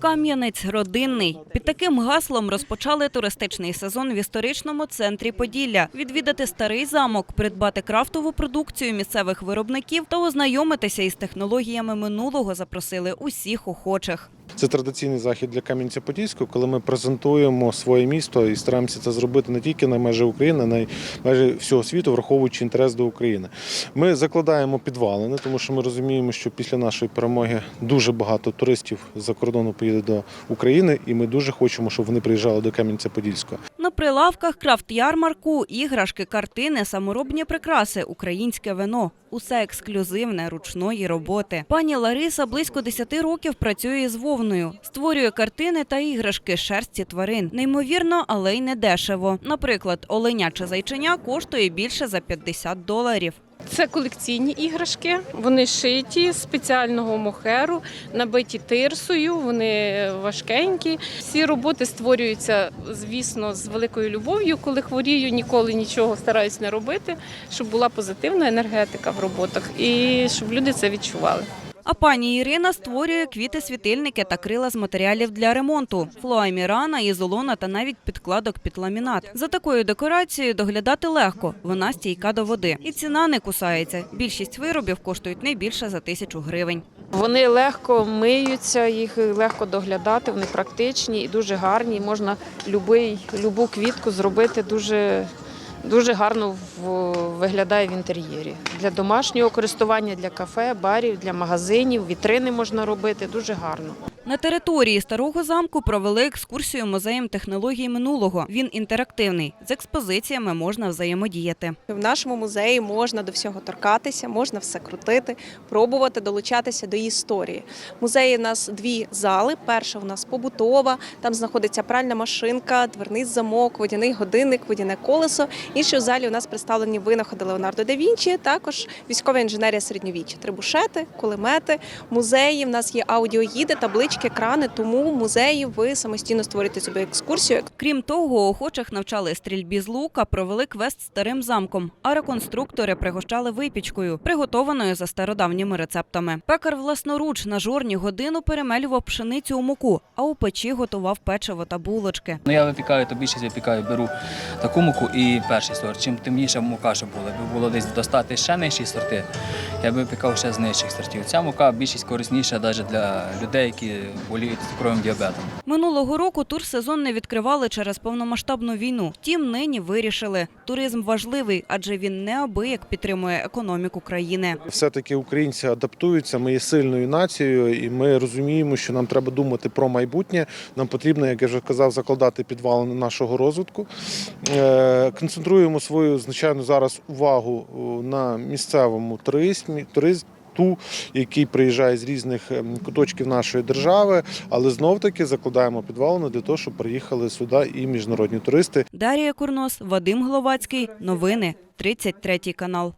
Кам'янець родинний. Під таким гаслом розпочали туристичний сезон в історичному центрі Поділля. Відвідати старий замок, придбати крафтову продукцію місцевих виробників та ознайомитися із технологіями минулого запросили усіх охочих. Це традиційний захід для Кам'янця-Подільського, коли ми презентуємо своє місто і стараємося це зробити не тільки на межі України, а на межі всього світу, враховуючи інтерес до України. Ми закладаємо підвалини, тому що ми розуміємо, що після нашої перемоги дуже багато туристів з-за кордону поїде до України, і ми дуже хочемо, щоб вони приїжджали до Кам'янця-Подільського. На прилавках крафт-ярмарку, іграшки, картини, саморобні прикраси, українське вино. Усе ексклюзивне, ручної роботи. Пані Лариса близько 10 років працює з вовною, створює картини та іграшки шерсті тварин. Неймовірно, але й не дешево. Наприклад, оленя чи коштує більше за 50 доларів. Це колекційні іграшки. Вони шиті з спеціального мохеру, набиті тирсою, вони важкенькі. Всі роботи створюються, звісно, з великою любов'ю. Коли хворію, ніколи нічого стараюсь не робити, щоб була позитивна енергетика в роботах і щоб люди це відчували. А пані Ірина створює квіти-світильники та крила з матеріалів для ремонту, флоамірана, ізолона та навіть підкладок під ламінат. За такою декорацією доглядати легко, вона стійка до води. І ціна не кусається. Більшість виробів коштують не більше за тисячу гривень. Вони легко миються, їх легко доглядати, вони практичні і дуже гарні. Можна любий, любу квітку зробити дуже, дуже гарно виглядає в інтер'єрі. Для домашнього користування, для кафе, барів, для магазинів, вітрини можна робити дуже гарно. На території старого замку провели екскурсію музеєм технологій минулого. Він інтерактивний. З експозиціями можна взаємодіяти. В нашому музеї можна до всього торкатися, можна все крутити, пробувати долучатися до історії. Музеї у нас дві зали. Перша у нас побутова, там знаходиться пральна машинка, дверний замок, водяний годинник, водяне колесо. Інші в залі у нас представлені винаходи Леонардо да Вінчі, також військова інженерія середньовіччя, трибушети, кулемети. Музеї в нас є аудіогіди, таблички, екрани. Тому в музеї ви самостійно створюєте собі екскурсію. Крім того, охочих навчали стрільбі з лука, провели квест старим замком, а реконструктори пригощали випічкою, приготованою за стародавніми рецептами. Пекар власноруч на жорні годину перемелював пшеницю у муку, а у печі готував печиво та булочки. Ну, я випікаю, то більшість випікаю, беру таку муку і перший сорт. Чим темніша мука, щоб була, було десь достати ще нижчі сорти, я б випікав ще з нижчих сортів. Ця мука більшість корисніша навіть для людей, які боліють цукровим діабетом. Минулого року турсезон не відкривали через повномасштабну війну. Втім, нині вирішили. Туризм важливий, адже він неабияк підтримує економіку країни. Все-таки українці адаптуються. Ми є сильною нацією, і ми розуміємо, що нам треба думати про майбутнє. Нам потрібно, як я вже казав, закладати підвалини нашого розвитку. Е, Концентруємо свою звичайно зараз увагу на місцевому туризмі. туризмі ту, який приїжджає з різних ем, куточків нашої держави, але знов таки закладаємо підвалини для того, щоб приїхали сюди і міжнародні туристи. Дарія Курнос, Вадим Гловацький. Новини 33 канал.